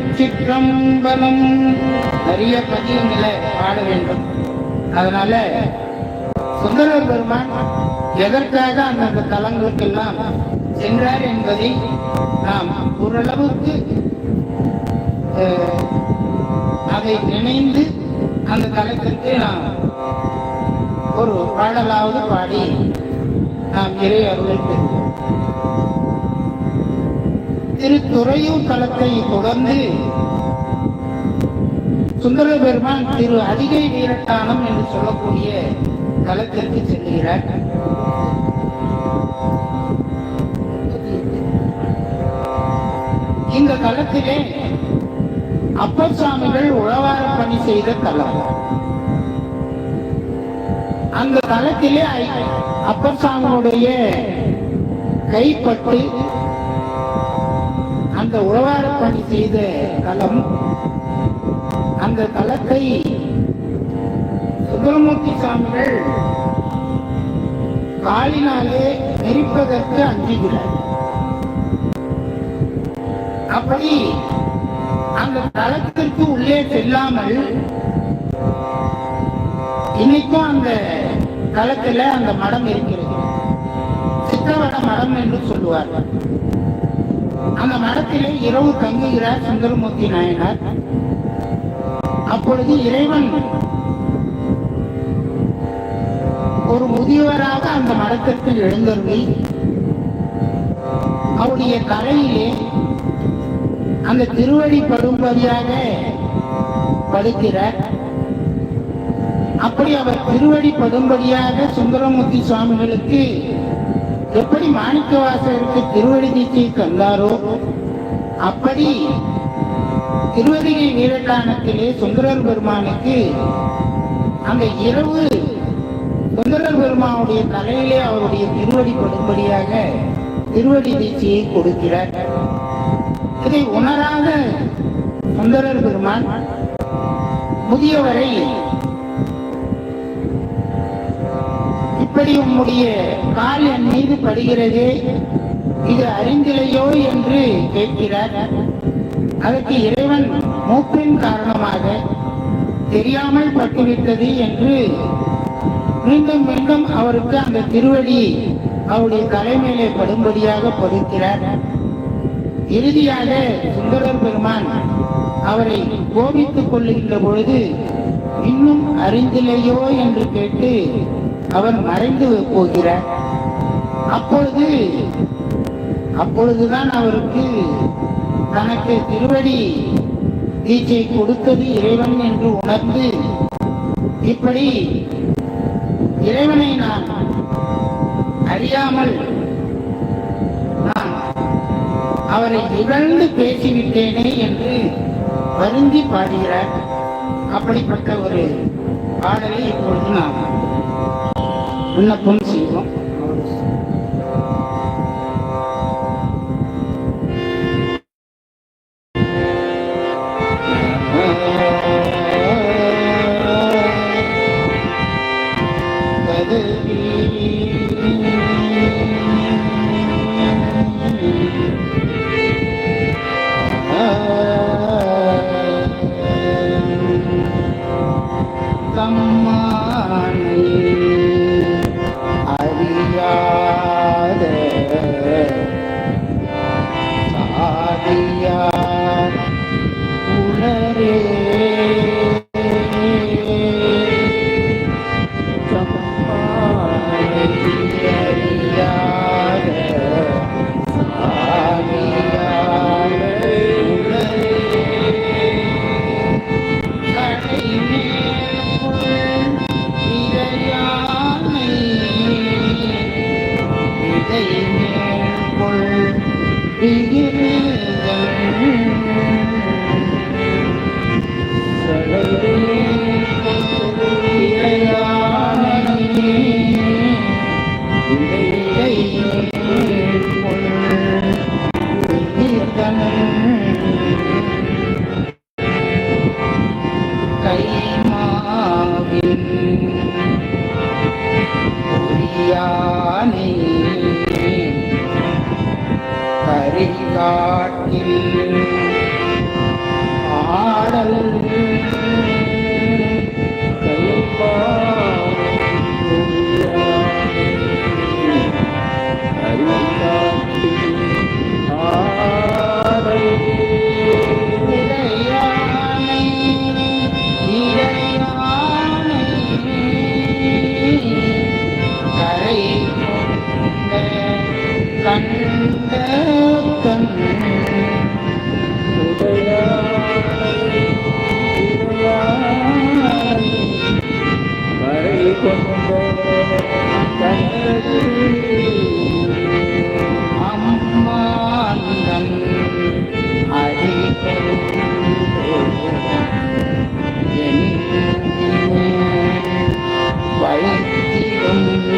திருச்சிற்றம்பலம் நிறைய பதியங்களை பாட வேண்டும். அதனால சுந்தர பெருமான் எதற்காக அந்தந்த தலங்களுக்கெல்லாம் சென்றார் என்பதை நாம் ஓரளவுக்கு அதை நினைந்து அந்த தலத்திற்கு நாம் ஒரு பாடலாவது பாடி நாம் இறை அருளை பெறுவோம். திருத்துறையூர் தலத்தை தொடர்ந்து சுந்தர பெருமான் திரு அதிகை வீரட்டானம் என்று சொல்லக்கூடிய தலத்திற்கு செல்கிறார். இந்த தலத்திலே அப்பசாமிகள் உழவார பணி செய்த தலம் அந்த தளத்திலே அப்பர் சாமியுடைய கைப்பட்டு அந்த உழவார பணி செய்த தலம் அந்த தலத்தை சுப்பிரமூர்த்தி சாமிகள் காலினாலே நெரிப்பதற்கு அஞ்சுகிறார். அப்படி அந்த தளத்திற்கு உள்ளே செல்லாமல் இன்னைக்கும் அந்த களத்துல அந்த மடம் இருக்கிறது. சித்தவட மடம் என்று சொல்லுவார்கள் அந்த மடத்திலே இரவு தங்குகிறார் சுந்தரமூர்த்தி நாயனார். அப்பொழுது இறைவன் ஒரு முதியவராக அந்த மடத்திற்கு எழுந்தருளி அவருடைய தலையிலே அந்த திருவடி படும்படியாக படுக்கிறார். அப்படி அவர் திருவடி படும்படியாக சுந்தரமூர்த்தி சுவாமிகளுக்கு எப்படி மாணிக்கவாசகருக்கு திருவடி தீட்சை தந்தாரோ அப்படி திருவதிகை வீரட்டானத்திலே சுந்தரர் பெருமானுக்கு அந்த இரவு சுந்தரர் பெருமானுடைய தலையிலே அவருடைய திருவடி படும்படியாக திருவடி தீட்சியை கொடுக்கிறார். இதை உணராத சுந்தரர் பெருமான் முதியவரை எப்படி உம்முடைய கால் என் மீது படுகிறதே இது அறிந்திலையோ என்று கேட்கிறார். அதற்கு இறைவன் மூப்பின் காரணமாக தெரியாமல் பட்டுவிட்டது என்று மீண்டும் மீண்டும் அவருக்கு அந்த திருவடி அவருடைய தலைமையிலே படும்படியாக பொறுக்கிறார். இறுதியாக சுந்தரர் பெருமான் அவரை கோபித்துக் கொள்ளுகின்ற பொழுது இன்னும் அறிந்திலையோ என்று கேட்டு அவர் மறைந்து போகிறார். அப்பொழுது அப்பொழுதுதான் அவருக்கு தனக்கு திருவடி தீட்சை கொடுத்தது இறைவன் என்று உணர்ந்து இப்படி இறைவனை நான் அறியாமல் நான் அவரை இகழ்ந்து பேசிவிட்டேனே என்று வருந்தி பாடுகிறார். அப்படிப்பட்ட ஒரு பாடலை இப்பொழுது நாம் விண்ணப்பம் செய்வோம் Thank you. Thank you.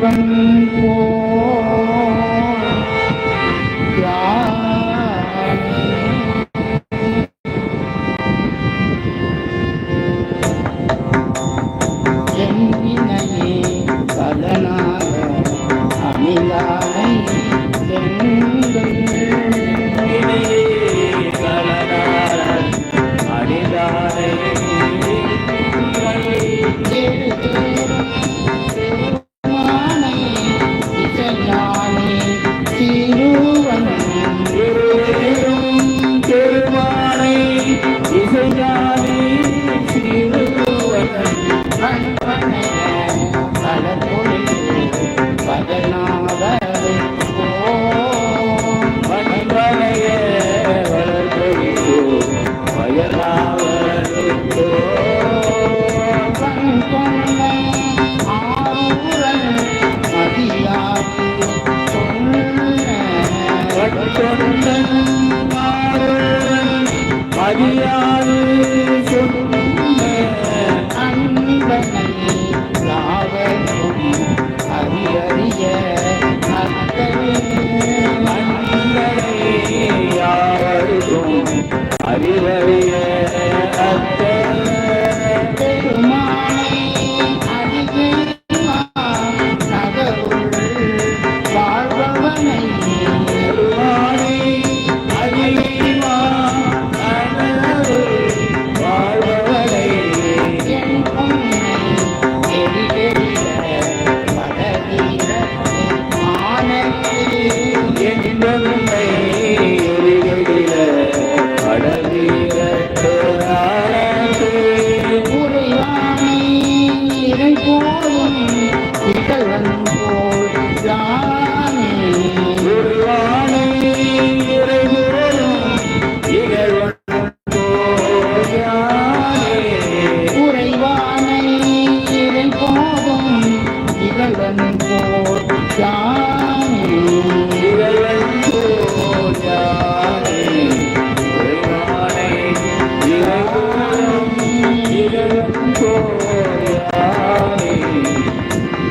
văn phố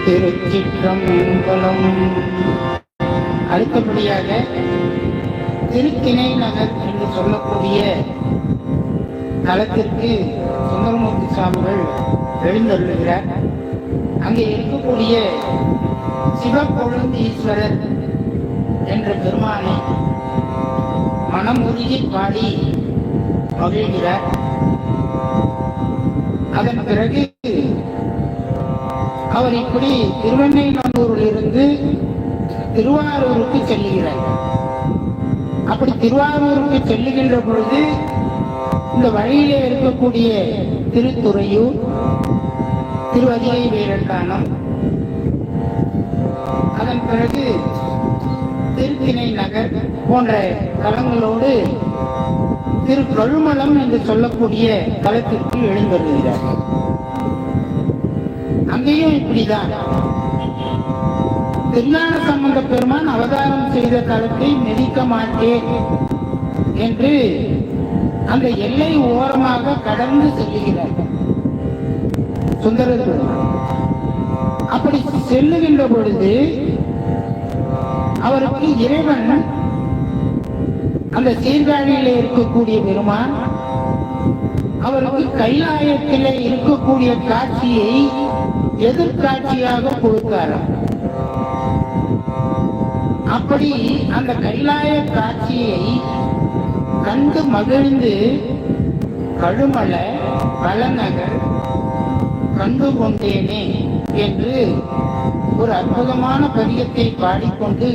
திருச்சிற்றம்பலம். அடுத்தபடியாக திருக்கிணை நகர் என்று சொல்லக்கூடிய தலத்திற்கு சுந்தரமூர்த்தி சுவாமிகள் எழுந்தருளுகிறார். அங்கே இருக்கக்கூடிய சிவப்பொழுந்து ஈஸ்வரர் என்ற பெருமானை மனமுருகி பாடி மகிழ்கிறார். அதன் பிறகு அவர் இப்படி திருவெண்ணைநல்லூரிலிருந்து திருவாரூருக்கு செல்லுகிறார். அப்படி திருவாரூருக்கு செல்லுகின்ற பொழுது இந்த வழியிலே இருக்கக்கூடிய திருத்துறையூர் திருவதிகை வீரட்டானம் அதன் பிறகு திருத்திணை நகர் போன்ற தலங்களோடு திரு கழுமலம் என்று சொல்லக்கூடிய தலத்திற்கு எழுந்தருகிறார் அங்கேயும் இப்படிதான். திருஞான சம்பந்த பெருமான் அவதாரம் செய்த தலத்தை மிதிக்க மாட்டேன் என்று அந்த எல்லை ஓரமாக கடந்து செல்லுகிறார். சுந்தர அப்படி செல்லுகின்ற பொழுது அவருக்கு இறைவன் அந்த சீர்காழியிலே இருக்கக்கூடிய பெருமான் அவருக்கு கைலாயத்திலே இருக்கக்கூடிய காட்சியை எதிர்காட்சியாக கொடுத்தாராம். அப்படி அந்த கைலாய காட்சியை கண்டு மகிழ்ந்து கழுமலை பலநகர் கண்டு கொண்டேனே என்று ஒரு அற்புதமான பதியத்தை பாடிக்கொண்டு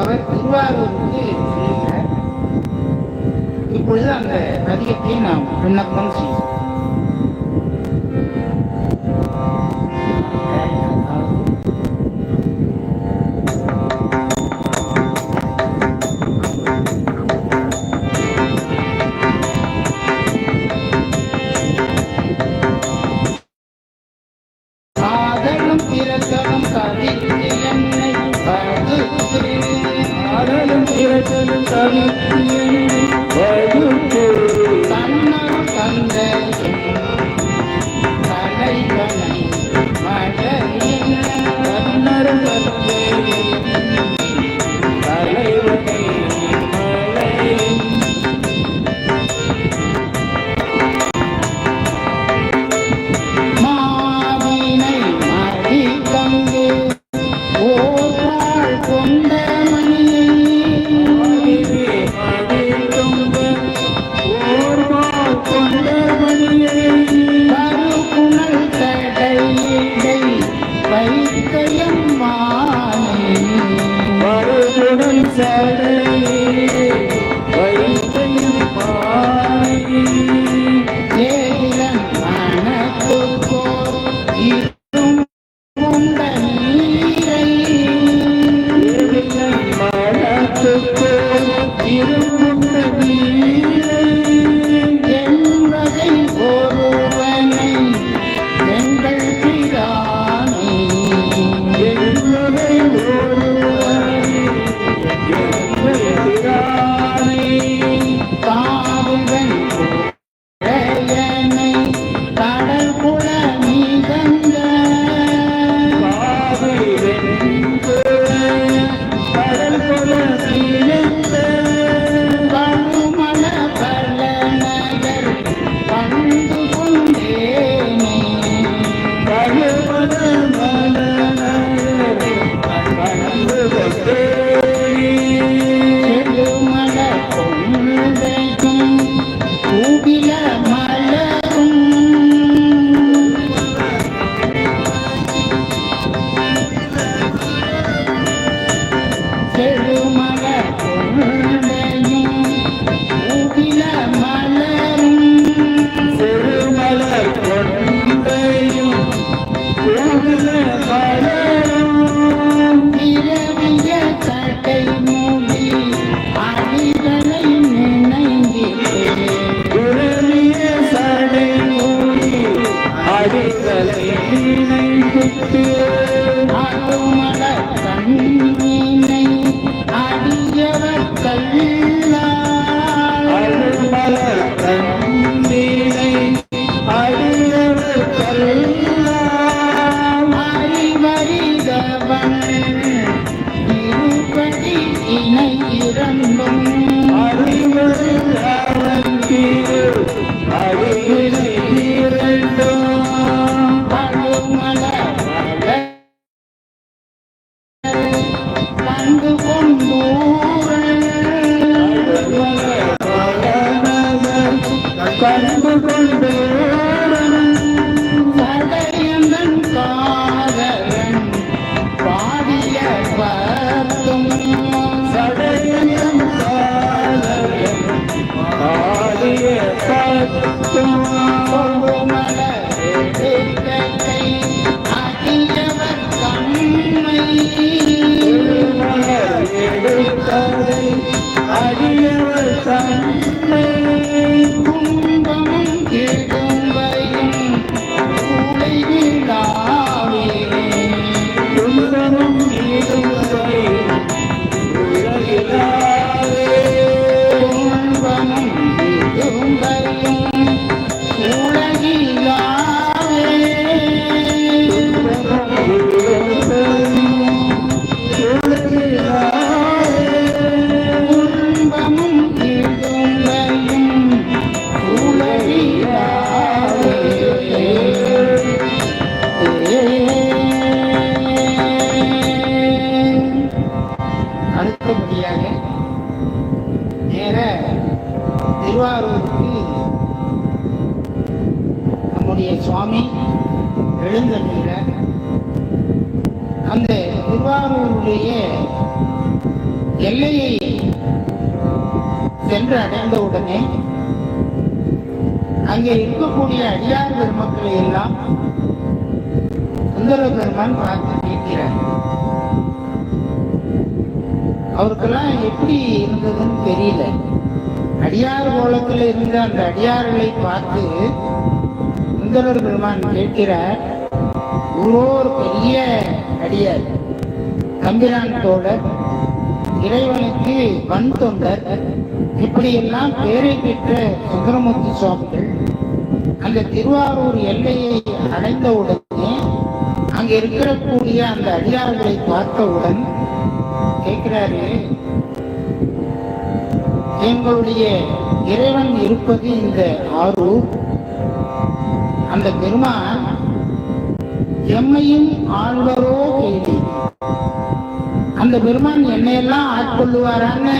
அவர் திருவாரூருக்கு செல்கிறார் இப்பொழுது அந்த பதியத்தை நாம் விண்ணப்பம் செய்வோம். திருப்பதி இணையிரண்டும் Hare அடுத்தபடியாக நேர திருவாரூருக்கு நம்முடைய சுவாமி எழுந்தருகிறார் அந்த திருவாரூருடைய எல்லையை சென்று அடைந்தவுடனே அங்கே இருக்கக்கூடிய அடியார் பெருமக்களை எல்லாம் சுந்தர பெருமான் பார்த்து கேட்கிறார். அவருக்கெல்லாம் எப்படி இருந்ததுன்னு தெரியல. அடியார் கோலத்தில் இருந்த அந்த அடியார்களை பார்த்து சுந்தரர் பெருமான் கேட்கிறார் ஒரு பெரிய அடியார் தம்பிரான் தோழர் இறைவனுக்கு வன் தொண்டர் இப்படியெல்லாம் பேரை பெற்ற சுந்தரமூர்த்தி சுவாமிகள் அந்த திருவாரூர் எல்லையை அடைந்தவுடனே அங்க இருக்கக்கூடிய அந்த அடியார்களை பார்த்தவுடன் கேட்கிறாரு. எங்களுடைய இறைவன் இருப்பது இந்த ஆரூர் அந்த பெருமான் எம்மையும் ஆழ்வரோ கேள்வி. அந்த பெருமான் என்னையெல்லாம் ஆட்கொள்ளுவாரான்னு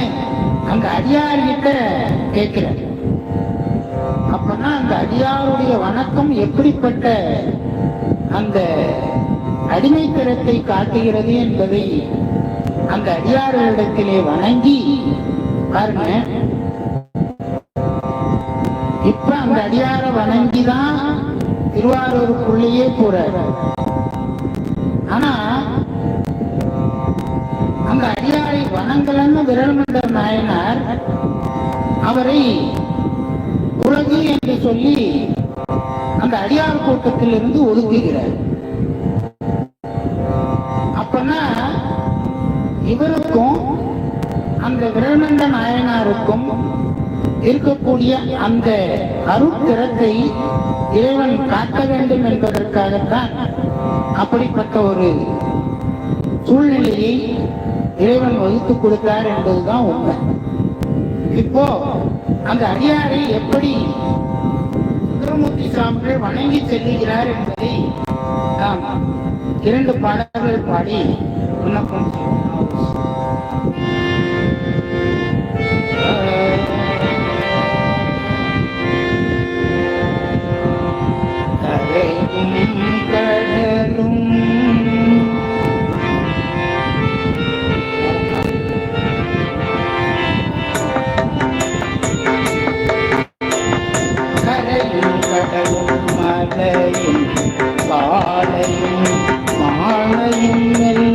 அந்த அடியார்கிட்ட கேட்கிறார். அப்பனா அந்த அடியாருடைய வணக்கம் எப்படிப்பட்ட அந்த அடிமைத்தரத்தை காட்டுகிறது என்பதை அந்த அடியார்களிடத்திலே வணங்கி பாருங்க. இப்ப அந்த அடியாரை வணங்கிதான் திருவாரூருக்குள்ளேயே போறாரு. ஆனா அந்த அடியாரை வணங்கலன்னு விரல்மண்டர் நாயனார் அவரை உலகு என்று சொல்லி அந்த அடியார் கூட்டத்தில் இருந்து ஒதுக்குகிறார். இவருக்கும் அந்த விரல்மண்ட நாயனாருக்கும் இருக்கக்கூடிய அந்த அருட்திறத்தை இறைவன் காக்க வேண்டும் என்பதற்காகத்தான் அப்படிப்பட்ட ஒரு சூழ்நிலையை இறைவன் வகுத்து கொடுத்தார் என்பதுதான் உண்மை இப்போ அந்த அடியாரை எப்படி சுந்தரமூர்த்தி சாமிகள் வணங்கி செல்லுகிறார் என்பதை நாம் இரண்டு பாடல்கள் பாடி விண்ணப்பம் செய்வோம். மாலையும் மாலையும் மாலையும் எல்லாம்